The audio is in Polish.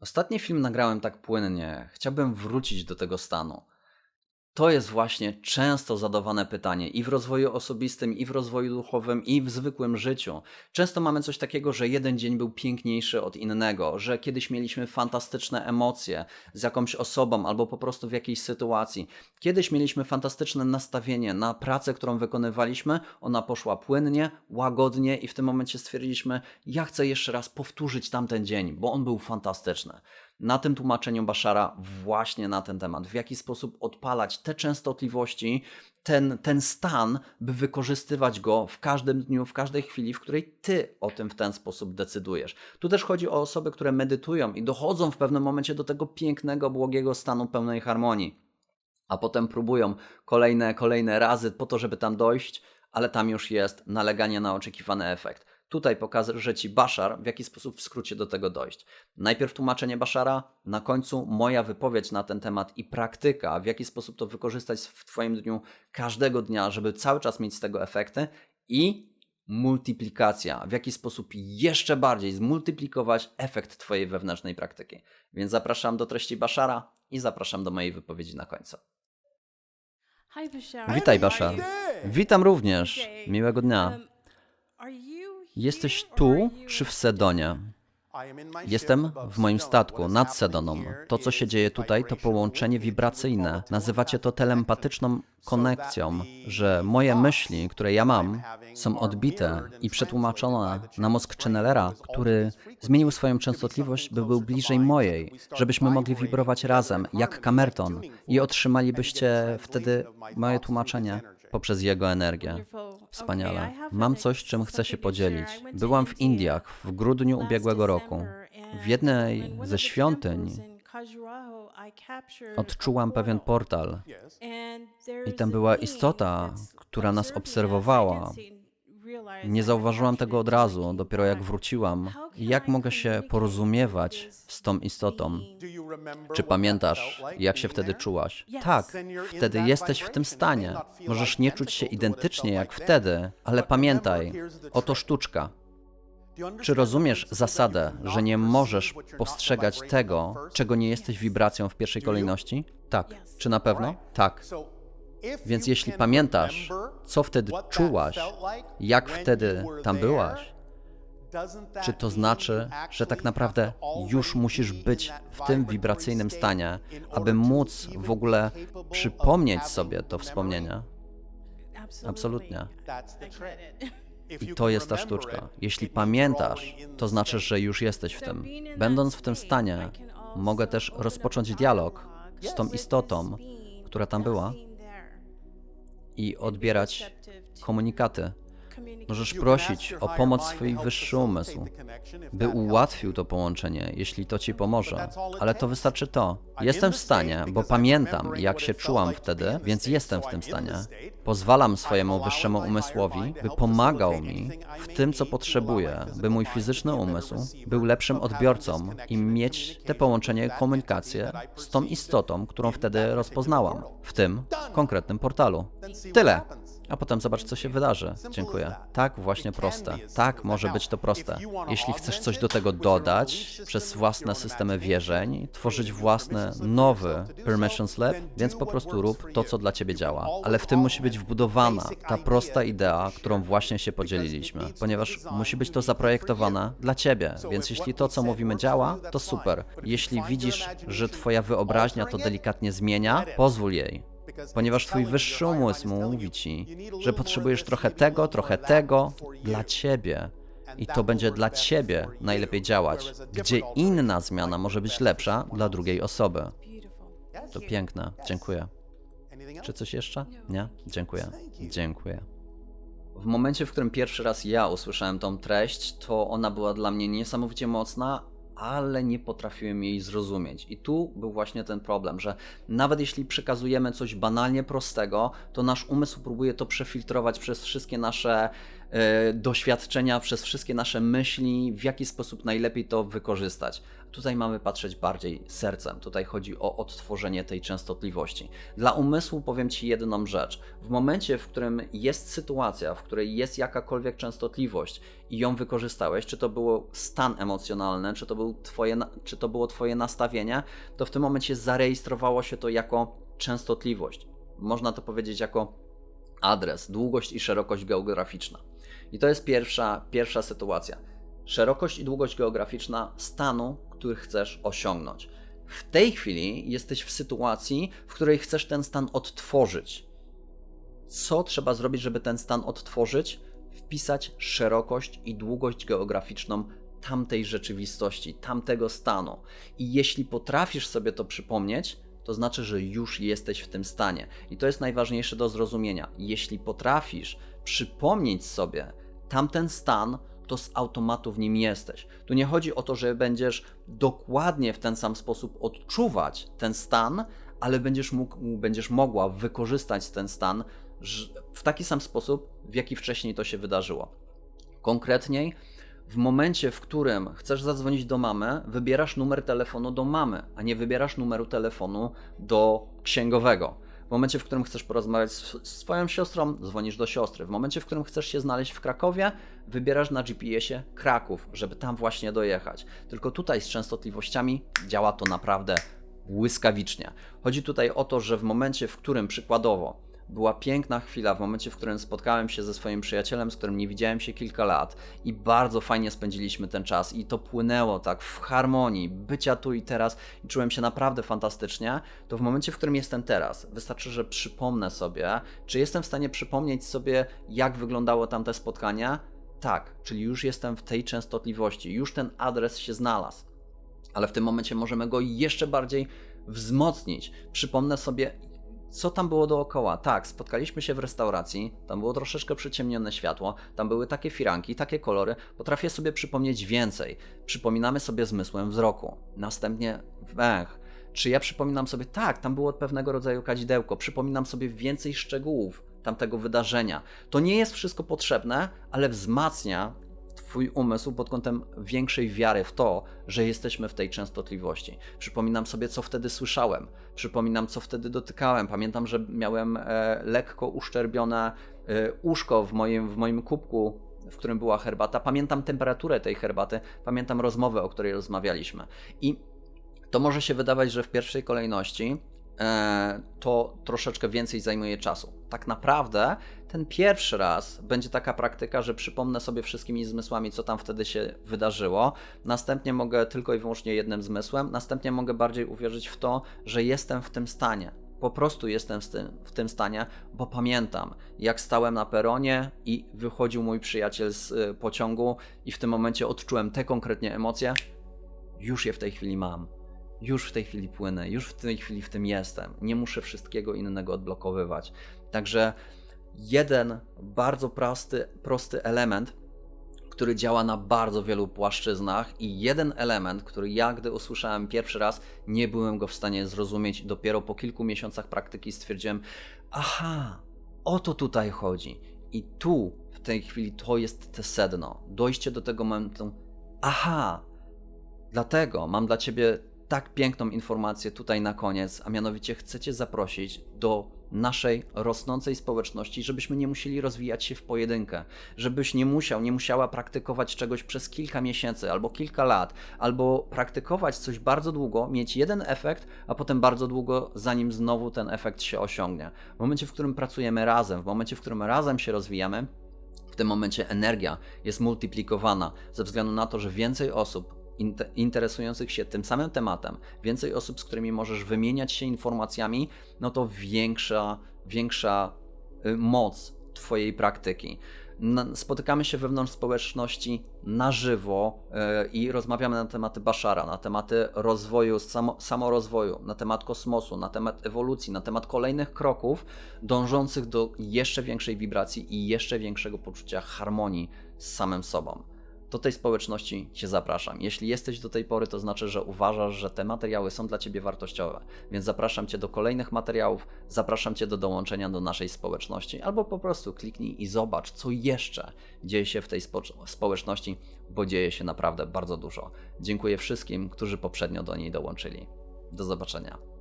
Ostatni film nagrałem tak płynnie. Chciałbym wrócić do tego stanu. To jest właśnie często zadawane pytanie i w rozwoju osobistym, i w rozwoju duchowym, i w zwykłym życiu. Często mamy coś takiego, że jeden dzień był piękniejszy od innego, że kiedyś mieliśmy fantastyczne emocje z jakąś osobą albo po prostu w jakiejś sytuacji. Kiedyś mieliśmy fantastyczne nastawienie na pracę, którą wykonywaliśmy, ona poszła płynnie, łagodnie i w tym momencie stwierdziliśmy, ja chcę jeszcze raz powtórzyć tamten dzień, bo on był fantastyczny na tym tłumaczeniu Bashara właśnie na ten temat, w jaki sposób odpalać te częstotliwości, ten, ten stan, by wykorzystywać go w każdym dniu, w każdej chwili, w której ty o tym w ten sposób decydujesz. Tu też chodzi o osoby, które medytują i dochodzą w pewnym momencie do tego pięknego, błogiego stanu pełnej harmonii, a potem próbują kolejne, kolejne razy po to, żeby tam dojść, ale tam już jest naleganie na oczekiwany efekt. Tutaj pokażę Ci Bashar, w jaki sposób w skrócie do tego dojść. Najpierw tłumaczenie Bashara, na końcu moja wypowiedź na ten temat i praktyka, w jaki sposób to wykorzystać w Twoim dniu każdego dnia, żeby cały czas mieć z tego efekty i multiplikacja, w jaki sposób jeszcze bardziej zmultiplikować efekt Twojej wewnętrznej praktyki. Więc zapraszam do treści Bashara i zapraszam do mojej wypowiedzi na końcu. Witaj Bashar. Witam również. Miłego dnia. Jesteś tu czy w Sedonie? Jestem w moim statku nad Sedoną. To, co się dzieje tutaj, to połączenie wibracyjne. Nazywacie to telepatyczną konekcją, że moje myśli, które ja mam, są odbite i przetłumaczone na mózg Channelera, który zmienił swoją częstotliwość, by był bliżej mojej, żebyśmy mogli wibrować razem, jak kamerton i otrzymalibyście wtedy moje tłumaczenie poprzez jego energię. Wspaniale. Mam coś, czym chcę się podzielić. Byłam w India Indiach w grudniu ubiegłego roku. W jednej ze świątyń odczułam pewien portal. i tam była istota, która nas obserwowała. Nie zauważyłam tego od razu, dopiero jak wróciłam. Jak mogę się porozumiewać z tą istotą? Czy pamiętasz, jak się wtedy czułaś? Tak, wtedy jesteś w tym stanie. Możesz nie czuć się identycznie jak wtedy, ale pamiętaj, oto sztuczka. Czy rozumiesz zasadę, że nie możesz postrzegać tego, czego nie jesteś wibracją w pierwszej kolejności? Tak. Czy na pewno? Tak. Więc jeśli pamiętasz, co wtedy czułaś, jak wtedy tam byłaś, Czy to znaczy, że tak naprawdę już musisz być w tym wibracyjnym stanie, aby móc w ogóle przypomnieć sobie to wspomnienie? Absolutnie. I to jest ta sztuczka. Jeśli pamiętasz, to znaczy, że już jesteś w tym. Będąc w tym stanie, mogę też rozpocząć dialog z tą istotą, która tam była i odbierać komunikaty. Możesz prosić o pomoc swój wyższy umysł, by ułatwił to połączenie, jeśli to ci pomoże. Ale to wystarczy to. Jestem w stanie, bo pamiętam, jak się czułam wtedy, więc jestem w tym stanie. Pozwalam swojemu wyższemu umysłowi, by pomagał mi w tym, co potrzebuję, by mój fizyczny umysł był lepszym odbiorcą i mieć te połączenie, komunikację z tą istotą, którą wtedy rozpoznałam, w tym konkretnym portalu. Tyle. A potem zobacz, co się wydarzy. Dziękuję. Tak właśnie proste. Tak może być to proste. Jeśli chcesz coś do tego dodać przez własne systemy wierzeń, tworzyć własny nowy permission slip, więc po prostu rób to, co dla ciebie działa. Ale w tym musi być wbudowana ta prosta idea, którą właśnie się podzieliliśmy, ponieważ musi być to zaprojektowane dla ciebie. Więc jeśli to, co mówimy, działa, to super. Jeśli widzisz, że twoja wyobraźnia to delikatnie zmienia, pozwól jej. Ponieważ twój wyższy umysł mówi ci, że potrzebujesz trochę tego, trochę tego dla ciebie. I to będzie dla ciebie najlepiej działać, gdzie inna zmiana może być lepsza dla drugiej osoby. To piękne. Dziękuję. Czy coś jeszcze? Nie? Dziękuję. Dziękuję. W momencie, w którym pierwszy raz ja usłyszałem tą treść, to ona była dla mnie niesamowicie mocna, ale nie potrafiłem jej zrozumieć. I tu był właśnie ten problem, że nawet jeśli przekazujemy coś banalnie prostego, to nasz umysł próbuje to przefiltrować przez wszystkie nasze e, doświadczenia, przez wszystkie nasze myśli, w jaki sposób najlepiej to wykorzystać. Tutaj mamy patrzeć bardziej sercem. Tutaj chodzi o odtworzenie tej częstotliwości. Dla umysłu powiem Ci jedną rzecz. W momencie, w którym jest sytuacja, w której jest jakakolwiek częstotliwość i ją wykorzystałeś, czy to było stan emocjonalny, czy to, był twoje, czy to było Twoje nastawienie, to w tym momencie zarejestrowało się to jako częstotliwość. Można to powiedzieć jako adres, długość i szerokość geograficzna. I to jest pierwsza, pierwsza sytuacja. Szerokość i długość geograficzna stanu, który chcesz osiągnąć. W tej chwili jesteś w sytuacji, w której chcesz ten stan odtworzyć. Co trzeba zrobić, żeby ten stan odtworzyć? Wpisać szerokość i długość geograficzną tamtej rzeczywistości, tamtego stanu. I jeśli potrafisz sobie to przypomnieć, to znaczy, że już jesteś w tym stanie. I to jest najważniejsze do zrozumienia. Jeśli potrafisz przypomnieć sobie tamten stan, to z automatu w nim jesteś. Tu nie chodzi o to, że będziesz dokładnie w ten sam sposób odczuwać ten stan, ale będziesz, mógł, będziesz mogła wykorzystać ten stan w taki sam sposób, w jaki wcześniej to się wydarzyło. Konkretniej, w momencie, w którym chcesz zadzwonić do mamy, wybierasz numer telefonu do mamy, a nie wybierasz numeru telefonu do księgowego. W momencie, w którym chcesz porozmawiać z swoją siostrą, dzwonisz do siostry. W momencie, w którym chcesz się znaleźć w Krakowie, wybierasz na GPS-ie Kraków, żeby tam właśnie dojechać. Tylko tutaj z częstotliwościami działa to naprawdę błyskawicznie. Chodzi tutaj o to, że w momencie, w którym przykładowo była piękna chwila w momencie, w którym spotkałem się ze swoim przyjacielem, z którym nie widziałem się kilka lat i bardzo fajnie spędziliśmy ten czas i to płynęło tak w harmonii, bycia tu i teraz i czułem się naprawdę fantastycznie, to w momencie, w którym jestem teraz, wystarczy, że przypomnę sobie, czy jestem w stanie przypomnieć sobie, jak wyglądało tamte spotkania? Tak, czyli już jestem w tej częstotliwości, już ten adres się znalazł ale w tym momencie możemy go jeszcze bardziej wzmocnić. Przypomnę sobie, co tam było dookoła. Tak, spotkaliśmy się w restauracji, tam było troszeczkę przyciemnione światło, tam były takie firanki, takie kolory. Potrafię sobie przypomnieć więcej. Przypominamy sobie zmysłem wzroku, następnie węch. Czy ja przypominam sobie, tak, tam było pewnego rodzaju kadzidełko, przypominam sobie więcej szczegółów tamtego wydarzenia. To nie jest wszystko potrzebne, ale wzmacnia Twój umysł pod kątem większej wiary w to, że jesteśmy w tej częstotliwości. Przypominam sobie, co wtedy słyszałem, przypominam, co wtedy dotykałem. Pamiętam, że miałem e, lekko uszczerbione e, uszko w moim, w moim kubku, w którym była herbata. Pamiętam temperaturę tej herbaty, pamiętam rozmowę, o której rozmawialiśmy. I to może się wydawać, że w pierwszej kolejności to troszeczkę więcej zajmuje czasu. Tak naprawdę ten pierwszy raz będzie taka praktyka, że przypomnę sobie wszystkimi zmysłami, co tam wtedy się wydarzyło. Następnie mogę tylko i wyłącznie jednym zmysłem, następnie mogę bardziej uwierzyć w to, że jestem w tym stanie. Po prostu jestem w tym, w tym stanie, bo pamiętam, jak stałem na peronie i wychodził mój przyjaciel z y, pociągu, i w tym momencie odczułem te konkretnie emocje. Już je w tej chwili mam. Już w tej chwili płynę, już w tej chwili w tym jestem. Nie muszę wszystkiego innego odblokowywać. Także jeden bardzo prosty, prosty element, który działa na bardzo wielu płaszczyznach, i jeden element, który ja, gdy usłyszałem pierwszy raz, nie byłem go w stanie zrozumieć. Dopiero po kilku miesiącach praktyki stwierdziłem: Aha, o to tutaj chodzi. I tu, w tej chwili, to jest te sedno. Dojście do tego momentu: Aha, dlatego mam dla ciebie tak piękną informację tutaj na koniec, a mianowicie chcecie zaprosić do naszej rosnącej społeczności, żebyśmy nie musieli rozwijać się w pojedynkę, żebyś nie musiał, nie musiała praktykować czegoś przez kilka miesięcy albo kilka lat, albo praktykować coś bardzo długo, mieć jeden efekt, a potem bardzo długo, zanim znowu ten efekt się osiągnie. W momencie, w którym pracujemy razem, w momencie, w którym razem się rozwijamy, w tym momencie energia jest multiplikowana ze względu na to, że więcej osób interesujących się tym samym tematem, więcej osób, z którymi możesz wymieniać się informacjami, no to większa, większa y, moc Twojej praktyki. Spotykamy się wewnątrz społeczności na żywo y, i rozmawiamy na tematy Bashara, na tematy rozwoju, samo, samorozwoju, na temat kosmosu, na temat ewolucji, na temat kolejnych kroków dążących do jeszcze większej wibracji i jeszcze większego poczucia harmonii z samym sobą. Do tej społeczności Cię zapraszam. Jeśli jesteś do tej pory, to znaczy, że uważasz, że te materiały są dla Ciebie wartościowe, więc zapraszam Cię do kolejnych materiałów, zapraszam Cię do dołączenia do naszej społeczności, albo po prostu kliknij i zobacz, co jeszcze dzieje się w tej spo społeczności, bo dzieje się naprawdę bardzo dużo. Dziękuję wszystkim, którzy poprzednio do niej dołączyli. Do zobaczenia.